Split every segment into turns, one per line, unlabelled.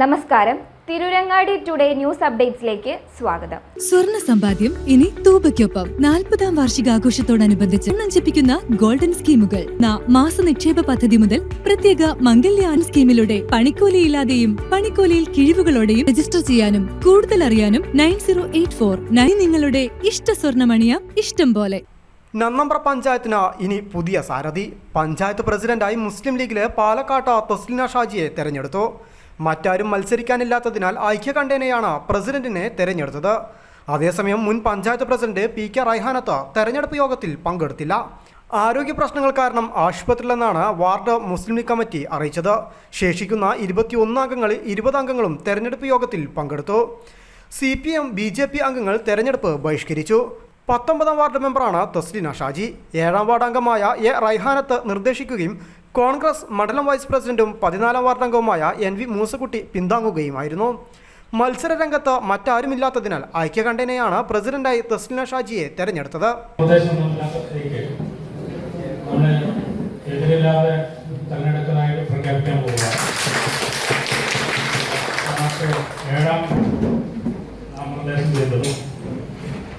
നമസ്കാരം. Tirurangadi today news അപ്ഡേറ്റ്സിലേക്ക് സ്വാഗതം.
സ്വർണ സമ്പാദ്യം ഇനി തൂബയ്ക്കൊപ്പം. നാൽപ്പതാം വാർഷികാഘോഷത്തോടനുബന്ധിച്ച് നഞ്ചിപ്പിക്കുന്ന ഗോൾഡൻ സ്കീമുകൾ. ന മാസ നിക്ഷേപ പദ്ധതി മുതൽ പ്രത്യേക മംഗല്യാൻ സ്കീമിലൂടെ പണിക്കൂലിയില്ലാതെയും പണിക്കൂലിയിൽ കിഴിവുകളോടെയും രജിസ്റ്റർ ചെയ്യാനും കൂടുതൽ അറിയാനും nine zero eight four nine നിങ്ങളുടെ ഇഷ്ട സ്വർണമണിയ ഇഷ്ടം പോലെ.
നന്നമ്പ്ര പഞ്ചായത്തിന് ഇനി പുതിയ സാരഥി. പഞ്ചായത്ത് പ്രസിഡന്റായി മുസ്ലിം ലീഗിലെ പാലക്കാട്ട് തസ്ലിന ഷാജിയെ തെരഞ്ഞെടുത്തു. മറ്റാരും മത്സരിക്കാനില്ലാത്തതിനാൽ ഐക്യകണ്ഠേനയാണ് പ്രസിഡന്റിനെ തെരഞ്ഞെടുത്തത്. അതേസമയം മുൻ panchayat president P K Raihanath തെരഞ്ഞെടുപ്പ് യോഗത്തിൽ പങ്കെടുത്തില്ല. ആരോഗ്യ പ്രശ്നങ്ങൾ കാരണം ആശുപത്രിയിലെന്നാണ് വാർഡ് മുസ്ലിം ലീഗ് കമ്മിറ്റി അറിയിച്ചത്. ശേഷിക്കുന്ന ഇരുപത്തിയൊന്ന് അംഗങ്ങളിൽ ഇരുപത് അംഗങ്ങളും തെരഞ്ഞെടുപ്പ് യോഗത്തിൽ പങ്കെടുത്തു. C P M B J P അംഗങ്ങൾ തെരഞ്ഞെടുപ്പ് ബഹിഷ്കരിച്ചു. പത്തൊമ്പതാം വാർഡ് മെമ്പറാണ് തസ്ലിന ഷാജി. ഏഴാം വാർഡ് അംഗമായ എ റൈഹാനത്ത് നിർദ്ദേശിക്കുകയും കോൺഗ്രസ് മണ്ഡലം വൈസ് പ്രസിഡന്റും പതിനാലാം വാർഡ് അംഗവുമായ എൻ വി മൂസക്കുട്ടി പിന്താങ്ങുകയുമായിരുന്നു. മത്സര രംഗത്ത് മറ്റാരുമില്ലാത്തതിനാൽ ഐക്യകണ്ഠനെയാണ് പ്രസിഡന്റായി തസ്ലിന ഷാജിയെ തെരഞ്ഞെടുത്തത്.
പ്രഖ്യാപിക്കാൻ ഏഴാം നാമനിർദ്ദേശം ചെയ്തതും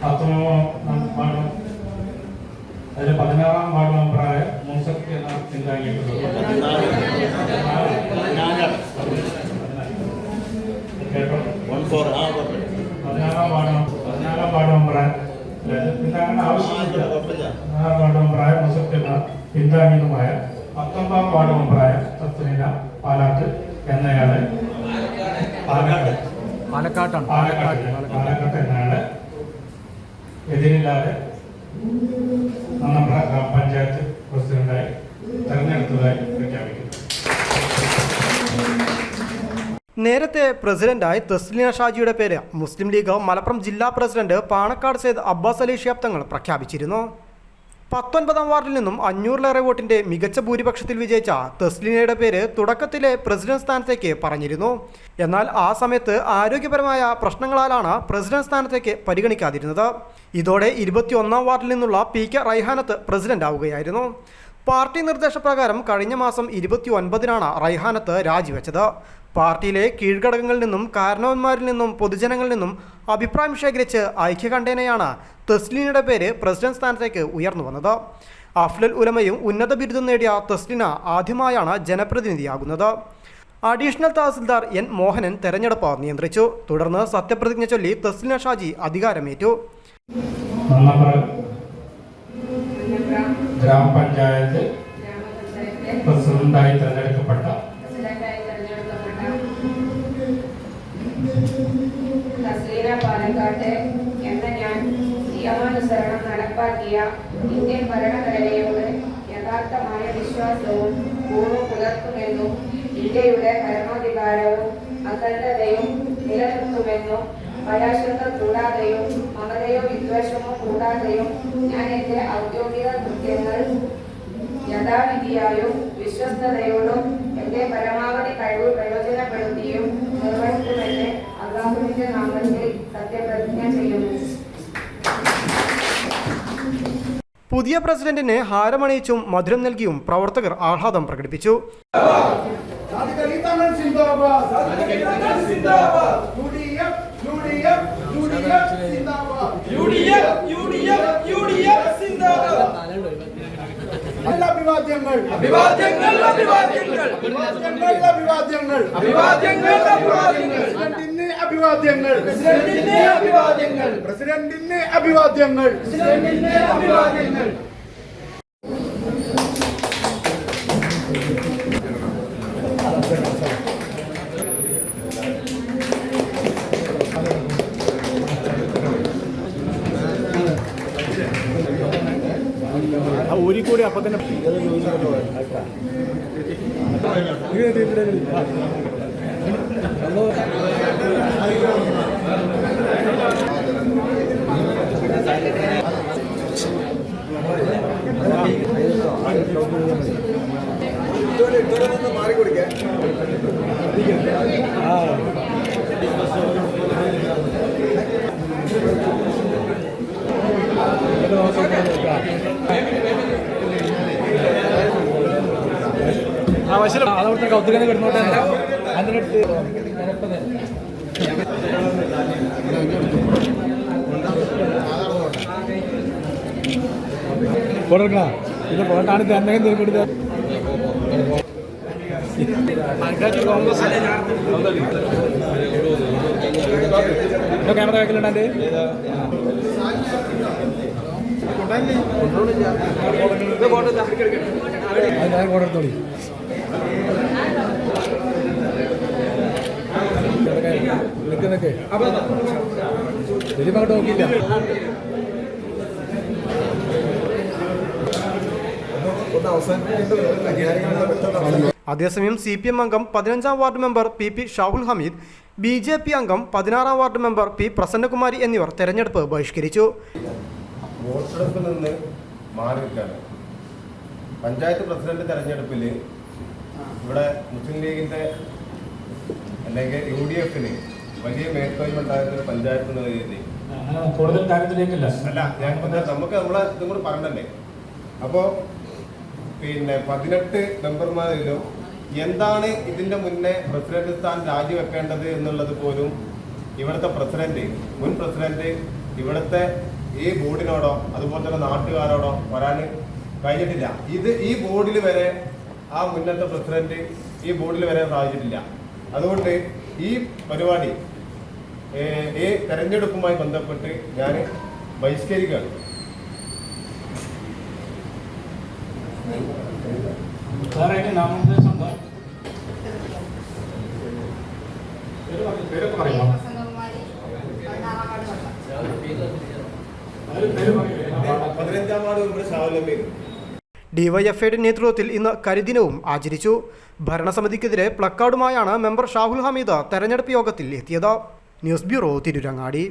പത്തൊമ്പതാം വാർഡ് അതിൽ പതിനാറാം വാർഡ് മെമ്പറായ മൂസക്ക് എന്ന പിന്താങ്ങിയിട്ടുള്ളത് കേട്ടോ
വൺ ഫോർ ആ കുഴപ്പമില്ല
പതിനാറാം വാർഡ് പതിനാറാം വാർഡ് മെമ്പറായ പിന്താങ്ങേണ്ട ആവശ്യമില്ല. പതിനാറാം വാർഡ് മെമ്പറായ മുസഫിന പിന്താങ്ങിയതുമായ പത്തൊമ്പതാം വാർഡ് മെമ്പറായ തസ്ലീന പാലാട്ട് എന്നയാളെ പാലക്കാട്
പാലക്കാട്ടാണ്.
പാലക്കാട് എന്നയാളെ എതിരില്ലാതെ നമ്മുടെ പഞ്ചായത്ത് പ്രസിഡന്റായി തെരഞ്ഞെടുത്തതായി പ്രഖ്യാപിക്കുന്നു.
നേരത്തെ പ്രസിഡന്റായി തസ്ലീന ഷാജിയുടെ പേര് മുസ്ലിം ലീഗ് മലപ്പുറം ജില്ലാ പ്രസിഡന്റ് പാണക്കാട് സെയ്ദ് അബ്ബാസ് അലി ഷിയാബ് തങ്ങൾ പ്രഖ്യാപിച്ചിരുന്നു. പത്തൊൻപതാം വാർഡിൽ നിന്നും അഞ്ഞൂറിലേറെ വോട്ടിന്റെ മികച്ച ഭൂരിപക്ഷത്തിൽ വിജയിച്ച തസ്ലീനയുടെ പേര് തുടക്കത്തിലെ പ്രസിഡന്റ് സ്ഥാനത്തേക്ക് പറഞ്ഞിരുന്നു. എന്നാൽ ആ സമയത്ത് ആരോഗ്യപരമായ പ്രശ്നങ്ങളാലാണ് പ്രസിഡന്റ് സ്ഥാനത്തേക്ക് പരിഗണിക്കാതിരുന്നത്. ഇതോടെ ഇരുപത്തിയൊന്നാം വാർഡിൽ നിന്നുള്ള പി കെ റൈഹാനത്ത് പ്രസിഡന്റ് ആവുകയായിരുന്നു പാർട്ടി നിർദ്ദേശപ്രകാരം കഴിഞ്ഞ മാസം ഇരുപത്തി ഒൻപതിനാണ് റൈഹാനത്ത് രാജിവെച്ചത്. പാർട്ടിയിലെ കീഴ്ഘടകങ്ങളിൽ നിന്നും കാരണവന്മാരിൽ നിന്നും പൊതുജനങ്ങളിൽ നിന്നും അഭിപ്രായം ശേഖരിച്ച് ഐക്യകണ്ഠേനയാണ് തസ്ലീനയുടെ പേര് പ്രസിഡന്റ് സ്ഥാനത്തേക്ക് ഉയർന്നു വന്നത്. അഫ്ലൽ ഉലമയും ഉന്നത ബിരുദം നേടിയ തസ്ലിന ആദ്യമായാണ് ജനപ്രതിനിധിയാകുന്നത്. അഡീഷണൽ തഹസിൽദാർ എൻ മോഹനൻ തെരഞ്ഞെടുപ്പ് നിയന്ത്രിച്ചു. തുടർന്ന് സത്യപ്രതിജ്ഞ ചൊല്ലി തസ്ലിന ഷാജി അധികാരമേറ്റു.
ഗ്രാമപഞ്ചായത്ത് പ്രസിഡന്റായി തെരഞ്ഞെടുക്കപ്പെട്ട
തസ്ലീന പാലക്കാട്ട് എന്ന ഞാൻ നിയമാനുസരണം നടപ്പാക്കിയ ഇന്ത്യൻ ഭരണഘടനയോട് യഥാർത്ഥമായ വിശ്വാസവും പൂർവം പുലർത്തുമെന്നും ഇന്ത്യയുടെ പരമാധികാരവും അഖണ്ഡതയും നിലനിർത്തുമെന്നും ഭയാശങ്ക കൂടാതെയും വിദ്വേഷമോ കൂടാതെയും ഞാൻ എന്റെ ഔദ്യോഗിക കൃത്യങ്ങൾ യഥാവിധിയായും വിശ്വസ്തയോടും എന്റെ പരമാവധി കഴിവ് പ്രയോജനപ്പെടുത്തിയും നിർവഹിക്കുമെന്ന് അള്ളാഹുവിന്റെ നാമത്തിൽ സത്യപ്രതിജ്ഞ ചെയ്യുന്നു.
പുതിയ പ്രസിഡന്റിന് ഹാരമണിയിച്ചും മധുരം നൽകിയും പ്രവർത്തകർ ആഹ്ലാദം പ്രകടിപ്പിച്ചു.
സിന്ദാബാദ്. യുഡിഎഫ് യുഡിഎഫ് യുഡിഎഫ് സിന്ദാബാദ്. അഭിവാദ്യങ്ങൾ. അഭിവാദ്യങ്ങൾ അഭിവാദ്യങ്ങൾ. അഭിവാദ്യങ്ങൾ അഭിവാദ്യങ്ങൾ. അഭിവാദ്യങ്ങൾ അഭിവാദ്യങ്ങൾ. പ്രസിഡന്റിന് തന്നെ പ്രസിഡന്റിന് അഭിവാദ്യങ്ങൾ പ്രസിഡന്റിന് അഭിവാദ്യങ്ങൾ
അതവിടുത്തെ കൗതുകം കിടന്നോട്ടെ
കൊടുക്കണം ഇത് പോട്ടാണ് തന്നെ കൊടുത്ത ക്യാമറ വെക്കലുണ്ടാണ്ട് ഞാൻ കൊടുത്തോളി നിക്ക് നിക്ക് ശരി അങ്ങോട്ട് നോക്കിയില്ല.
അതേസമയം സി പി എം അംഗം പതിനഞ്ചാം ward member P P Shahul Hameed B J P അംഗം പതിനാറാം വാർഡ് മെമ്പർ പി പ്രസന്നകുമാരി എന്നിവർ തെരഞ്ഞെടുപ്പ് ബഹിഷ്കരിച്ചു.
വോട്ടെടുപ്പിൽ നിന്ന് മാറി നിൽക്കുകയാണ് പഞ്ചായത്ത് പ്രസിഡന്റ് തെരഞ്ഞെടുപ്പിൽ ഇവിടെ മുസ്ലിം ലീഗിന്റെ അല്ലെങ്കിൽ യു ഡി എഫിന് വലിയ മേൽക്കോയ്മ ഉണ്ടായിരുന്ന പഞ്ചായത്ത് എന്നുള്ള രീതിയിൽ.
കൂടുതൽ കാര്യത്തിലേക്കില്ല.
അല്ല ഞാൻ നമുക്ക് നമ്മളെ ഇതും കൂടി പറഞ്ഞല്ലേ അപ്പോൾ പിന്നെ പതിനെട്ട് മെമ്പർമാരിലും എന്താണ് ഇതിന്റെ മുന്നേ പ്രസിഡന്റ് സ്ഥാനം രാജിവെക്കേണ്ടത് എന്നുള്ളത് പോലും ഇവിടുത്തെ പ്രസിഡന്റ് മുൻ പ്രസിഡന്റ് ഇവിടുത്തെ ഈ ബോർഡിനോടോ അതുപോലെ തന്നെ നാട്ടുകാരോടോ വരാൻ കഴിഞ്ഞിട്ടില്ല. ഇത് ഈ ബോർഡിൽ വരെ ആ മുന്നത്തെ പ്രസിഡന്റ് ഈ ബോർഡിൽ വരാൻ സാധിച്ചിട്ടില്ല. അതുകൊണ്ട് ഈ പരിപാടി ഈ തെരഞ്ഞെടുപ്പുമായി ബന്ധപ്പെട്ട് ഞാൻ ബഹിഷ്കരിക്കുകയാണ്. പതിനഞ്ചാം വാർഡ് മെമ്പർ ഷാവുലമ്മീർ
ഡിവൈഎഫ്ഐയുടെ നേതൃത്വത്തിൽ ഇന്ന് കരിദിനവും ആചരിച്ചു. ഭരണസമിതിക്കെതിരെ പ്ലക്കാർഡുമായാണ് മെമ്പർ ഷാഹുൽ ഹമീദ് തെരഞ്ഞെടുപ്പ് യോഗത്തിൽ എത്തിയത്. News bureau Tirurangadi.